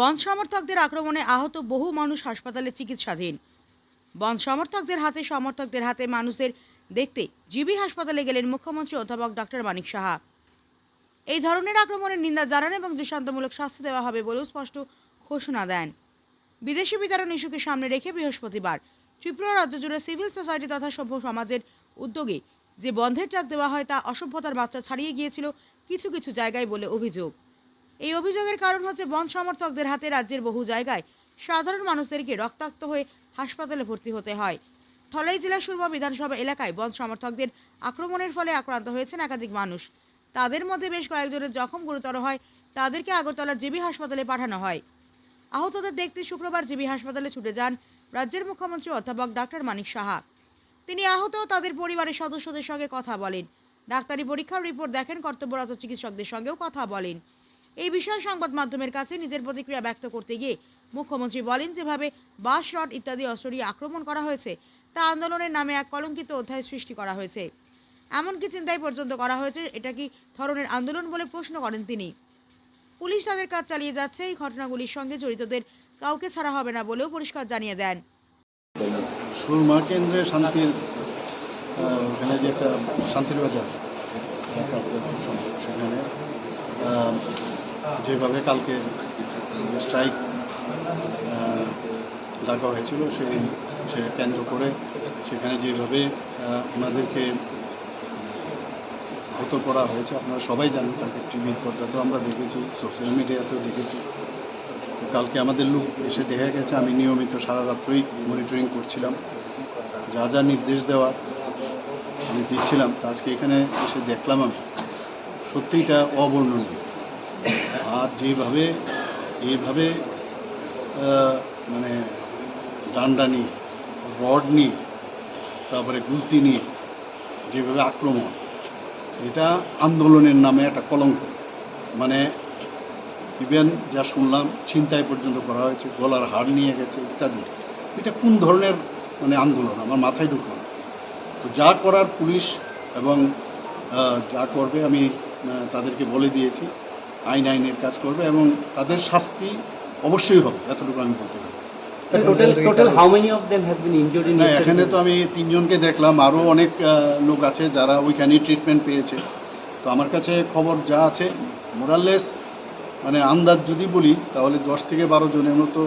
বন সমর্থকদের আক্রমণে আহত বহু মানুষ হাসপাতালে চিকিৎসাধীন। বন সমর্থকদের হাতে সমর্থকদের হাতে মানুষের দেখতে জিবি হাসপাতালে গেলেন মুখ্যমন্ত্রী অধ্যাপক ডক্টর মানিক সাহা। এই ধরনের আক্রমণের নিন্দা জানান এবং দৃষ্টান্তমূলক শাস্তি দেওয়া হবে বলেও স্পষ্ট ঘোষণা দেন। বিদেশি বিতরণ ইস্যুকে সামনে রেখে বৃহস্পতিবার ত্রিপুরা রাজ্য জুড়ে সিভিল সোসাইটি তথা সভ্য সমাজের উদ্যোগে যে বন্ধের ডাক দেওয়া হয় তা অসভ্যতার মাত্রা ছাড়িয়ে গিয়েছিল কিছু কিছু জায়গায় বলে অভিযোগ। এই অভিযোগের কারণ হচ্ছে বন সমর্থকদের হাতে রাজ্যের বহু জায়গায় সাধারণ মানুষদেরকে রক্তাক্ত হয়ে হাসপাতালে ভর্তি হতে হয়। ধলাই জেলা সুরমা বিধানসভা এলাকায় বন সমর্থকদের আক্রমণের ফলে আক্রান্ত হয়েছেন একাধিক মানুষ। তাদের মধ্যে বেশ কয়েকজনের জখম গুরুতর হয়, তাদেরকে আগরতলা জিবি হাসপাতালে পাঠানো হয়। আহতদের দেখতে শুক্রবার জিবি হাসপাতালে ছুটে যান রাজ্যের মুখ্যমন্ত্রী অধ্যাপক ডাক্তার মানিক সাহা। তিনি আহত, তাদের পরিবারের সদস্যদের সঙ্গে কথা বলেন। ডাক্তারি পরীক্ষার রিপোর্ট দেখেন, কর্তব্যরত চিকিৎসকদের সঙ্গেও কথা বলেন। এই বিষয়ে সংবাদ মাধ্যমের কাছে নিজের প্রতিক্রিয়া ব্যক্ত করতে গিয়ে মুখ্যমন্ত্রী বলেন যেভাবে বাস রড ইত্যাদি অস্ত্র আক্রমণ করা হয়েছে, তা আন্দোলনের নামে এক কলঙ্কিত অধ্যায় সৃষ্টি করা হয়েছে। এমনকি চিন্তাই পর্যন্ত করা হয়েছে, এটা কি ধরনের আন্দোলন বলে প্রশ্ন করেন তিনি। পুলিশ তাদের কাজ চালিয়ে যাচ্ছে, এই ঘটনাগুলির সঙ্গে জড়িতদের কাউকে ছাড়া হবে না বলেও পরিষ্কার জানিয়ে দেন। সুরমা কেন্দ্রে শান্তির ওখানে যে একটা শান্তির বাজার সেখানে যেভাবে কালকে স্ট্রাইক ডাকা হয়েছিল সেই সে কেন্দ্র করে সেখানে যেভাবে আহ, হত করা হয়েছে আপনারা সবাই জানেন কালকে টিভির পর্দাতেও আমরা দেখেছি সোশ্যাল মিডিয়াতেও দেখেছি। কালকে আমাদের লোক এসে দেখা গেছে আমি নিয়মিত সারা রাত্রই মনিটরিং করছিলাম। যা যা নির্দেশ দেওয়া আমি দিচ্ছিলাম তা আজকে এখানে এসে দেখলাম আমি। সত্যি এটা অবর্ণনীয়। আর যেভাবে এইভাবে মানে ডান্ডা নিয়ে রড নিয়ে, তারপরে গুলতি নিয়ে যেভাবে আক্রমণ, এটা আন্দোলনের নামে একটা কলঙ্ক। মানে ইভেন যা শুনলাম, ছিনতাই পর্যন্ত করা হয়েছে, গলার হাড় নিয়ে গেছে ইত্যাদি। এটা কোন ধরনের মানে আন্দোলন? আমার মাথায় ঢুকলো তো যা করার পুলিশ এবং যা করবে আমি তাদেরকে বলে দিয়েছি। আইন আইনের কাজ করবে এবং তাদের শাস্তি অবশ্যই হবে এতটুকু আমি বলতে পারি। এখানে তো আমি তিনজনকে দেখলাম আরও অনেক লোক আছে যারা ওইখানেই ট্রিটমেন্ট পেয়েছে। তো আমার কাছে খবর যা আছে মোরাললেস মানে আন্দাজ যদি বলি তাহলে দশ থেকে বারো জনের মতো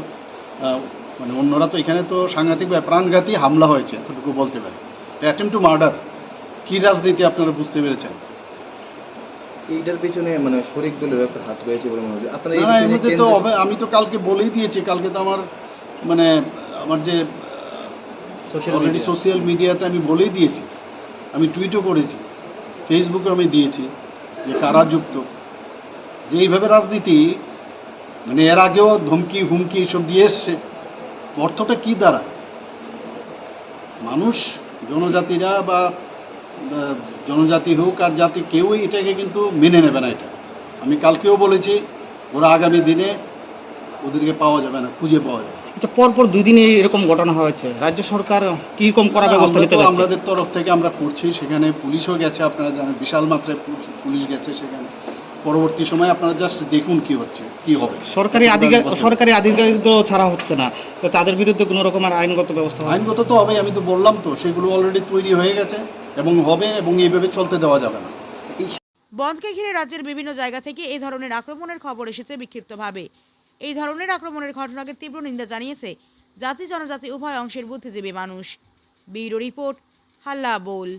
মানে অন্যরা তো এখানে তো সাংঘাতিক বা প্রাণঘাতী হামলা হয়েছে এতটুকু বলতে পারি। অ্যাটেম্প টু মার্ডার কী রাজনীতি আপনারা বুঝতে পেরেছেন? এইটার পেছনে মানে শরিক দলের একটা হাত রয়েছে বলে মনে হচ্ছে। আপনারা এই মধ্যে তো আমি তো কালকে বলেই দিয়েছি কালকে তো আমার মানে আমার যে অলরেডি. সোশ্যাল মিডিয়াতে আমি বলেই দিয়েছি। আমি টুইটও করেছি ফেসবুকে আমি দিয়েছি যে কারা যুক্ত। যে এইভাবে রাজনীতি মানে এর আগেও ধমকি হুমকি এসব দিয়ে এসছে অর্থটা কী দ্বারা? মানুষ জনজাতিরা বা জনজাতি হোক আর জাতি কেউই এটাকে কিন্তু মেনে নেবে না এটা। আমি কালকেও বলেছি ওরা আগামী দিনে ওদেরকে পাওয়া যাবে না খুঁজে পাওয়া যাবে। আচ্ছা পরপর দুই দিনে এরকম ঘটনা হয়েছে। রাজ্য সরকার কীরকম করা ব্যবস্থা নিতে আমাদের তরফ থেকে আমরা করছি সেখানে পুলিশও গেছে আপনারা জানেন বিশাল মাত্রায় পুলিশ গেছে সেখানে। পরবর্তী সময় আপনারা জাস্ট দেখুন কি হচ্ছে কি হবে। সরকারি আধিকারিক সরকারি আধিকারিক তো ছাড়া হচ্ছে না। তো তাদের বিরুদ্ধে কোনো রকমের আইনগত ব্যবস্থা আইনগত তো হবে আমি তো বললাম তো সেগুলো অলরেডি তৈরি হয়ে গেছে। এবং হবে এবং এইভাবে চলতে দেওয়া যাবে না। বন্ধকে ঘিরে রাজ্যের বিভিন্ন জায়গা থেকে এই ধরনের আক্রমণের খবর এসেছে বিক্ষিপ্তভাবে। এই ধরনের আক্রমণের ঘটনাকে তীব্র নিন্দা জানিয়েছে জাতি জনজাতি উভয় অংশের বুদ্ধিজীবী মানুষ। ব্যুরো রিপোর্ট, হাল্লা বোল।